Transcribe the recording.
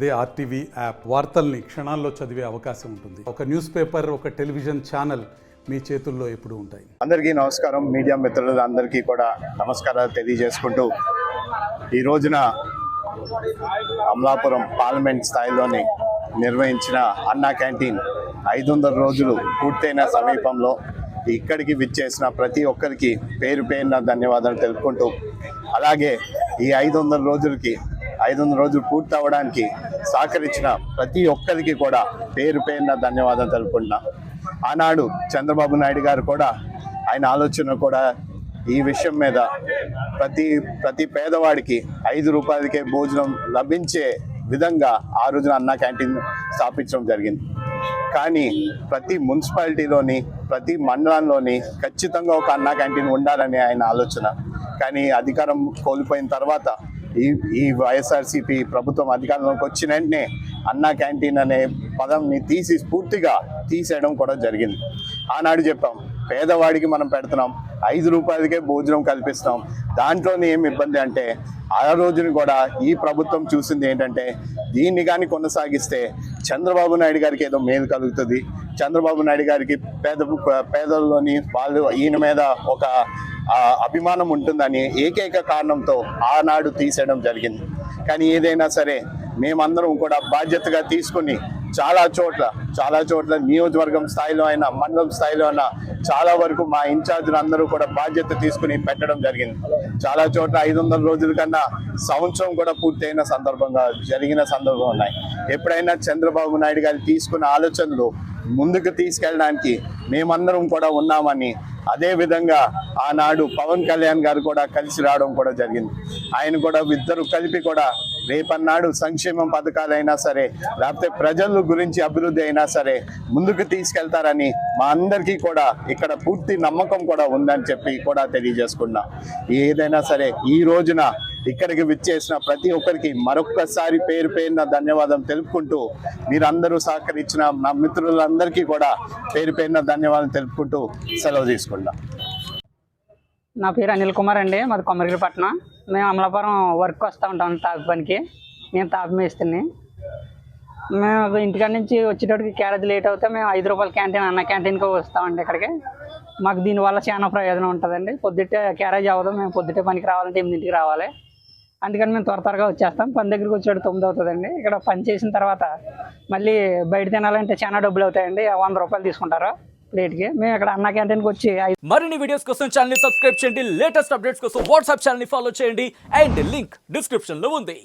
అదే RTV app. వార్తల్ని క్షణాల్లో చదివే అవకాశం ఉంటుంది. ఒక న్యూస్ పేపర్ ఒక టెలివిజన్ ఛానల్ మీ చేతుల్లో ఎప్పుడు ఉంటాయి. అందరికీ నమస్కారం. మీడియా మిత్రులు అందరికీ కూడా నమస్కారాలు తెలియజేసుకుంటూ ఈ రోజున అమలాపురం పార్లమెంట్ స్థాయిలోని నిర్వహించిన అన్నా క్యాంటీన్ ఐదు వందల రోజులు పూర్తయిన సమీపంలో ఇక్కడికి విచ్చేసిన ప్రతి ఒక్కరికి పేరు పేరున ధన్యవాదాలు తెలుపుకుంటూ అలాగే ఈ ఐదు వందల రోజులకి ఐదు వందల రోజులు పూర్తి అవ్వడానికి సహకరించిన ప్రతి ఒక్కరికి కూడా పేరు పేరున ధన్యవాదాలు తెలుపుకుంటున్నా. ఆనాడు చంద్రబాబు నాయుడు గారు కూడా ఆయన ఆలోచన కూడా ఈ విషయం మీద ప్రతి ప్రతి పేదవాడికి ఐదు రూపాయలకే భోజనం లభించే విధంగా ఆ రోజున అన్న క్యాంటీన్ స్థాపించడం జరిగింది. కానీ ప్రతి మున్సిపాలిటీలోని ప్రతి మండలంలోని ఖచ్చితంగా ఒక అన్న క్యాంటీన్ ఉండాలని ఆయన ఆలోచన. కానీ అధికారం కోల్పోయిన తర్వాత ఈ ఈ వైఎస్ఆర్సీపీ ప్రభుత్వం అధికారంలోకి వచ్చిన వెంటనే అన్నా క్యాంటీన్ అనే పదంని తీసి పూర్తిగా తీసేయడం కూడా జరిగింది. ఆనాడు చెప్పాం పేదవాడికి మనం పెడుతున్నాం ఐదు రూపాయలకే భోజనం కల్పిస్తాం దాంట్లోనే ఏమి ఇబ్బంది అంటే ఆ రోజుని కూడా ఈ ప్రభుత్వం చూసింది ఏంటంటే దీన్ని కానీ కొనసాగిస్తే చంద్రబాబు నాయుడు గారికి ఏదో మేలు కలుగుతుంది. చంద్రబాబు నాయుడు గారికి పేద పేదల్లోని వాళ్ళు ఈయన మీద ఒక అభిమానం ఉంటుందని ఏకైక కారణంతో ఆనాడు తీసేయడం జరిగింది. కానీ ఏదైనా సరే మేమందరం కూడా బాధ్యతగా తీసుకుని చాలా చోట్ల చాలా చోట్ల నియోజకవర్గం స్థాయిలో అయినా మండలం స్థాయిలో అయినా చాలా వరకు మా ఇన్ఛార్జీలు అందరూ కూడా బాధ్యత తీసుకుని పెట్టడం జరిగింది. చాలా చోట్ల ఐదు వందల రోజుల కన్నా సంవత్సరం కూడా పూర్తయిన సందర్భంగా జరిగిన సందర్భం ఉన్నాయి. ఎప్పుడైనా చంద్రబాబు నాయుడు గారు తీసుకున్న ఆలోచనలు ముందుకు తీసుకెళ్ళడానికి మేమందరం కూడా ఉన్నామని అదే విధంగా ఆనాడు పవన్ కళ్యాణ్ గారు కూడా కలిసి రావడం కూడా జరిగింది. ఆయన కూడా ఇద్దరు కలిపి కూడా రేపన్నాడు సంక్షేమం పథకాలైనా సరే లేకపోతే ప్రజల గురించి అభివృద్ధి అయినా సరే ముందుకు తీసుకెళ్తారని మా అందరికీ కూడా ఇక్కడ పూర్తి నమ్మకం కూడా ఉందని చెప్పి కూడా తెలియజేసుకున్నా. ఏదైనా సరే ఈ రోజున ఇక్కడికి విచ్చేసిన ప్రతి ఒక్కరికి మరొక్కసారి పేరు పేరున ధన్యవాదం తెలుపుకుంటూ మీరందరూ సహకరించిన నా మిత్రులందరికీ కూడా పేరు పేరున ధన్యవాదాలు తెలుపుకుంటూ సెలవు తీసుకుంటా నా పేరు అనిల్ కుమార్ అండి మాది కొమరగిరిపట్నం. మేము అమలాపురం వర్క్ వస్తూ ఉంటాం తాపి పనికి. నేను తాపి మేస్తుంది మేము ఇంటికాడ నుంచి వచ్చేటప్పటికి క్యారేజ్ లేట్ అవుతే మేము ఐదు రూపాయల క్యాంటీన్ అన్న క్యాంటీన్కి వస్తామండి ఇక్కడికి. మాకు దీనివల్ల చాలా ప్రయోజనం ఉంటుందండి. పొద్దుటే క్యారేజ్ అవ్వదు మేము పొద్దుటే పనికి రావాలంటే ఎనిమిదింటికి రావాలి. అందుకని మేము త్వర త్వరగా వచ్చేస్తాం. పని దగ్గరికి వచ్చేటప్పుడు తొమ్మిది అవుతుందండి. ఇక్కడ పని చేసిన తర్వాత మళ్ళీ బయట తినాలంటే చాలా డబ్బులు అవుతాయండి. వంద రూపాయలు తీసుకుంటారు ప్లేట్కి. మేము ఇక్కడ అన్న క్యాంటీన్కి వచ్చి మరిన్ని వీడియోస్ కోసం ఛానల్ సబ్స్క్రైబ్ చేయండి. లేటెస్ట్ అప్డేట్స్ కోసం వాట్సాప్ ఛానల్ ఫాలో చేయండి. అండ్ లింక్ డిస్క్రిప్షన్లో ఉంది.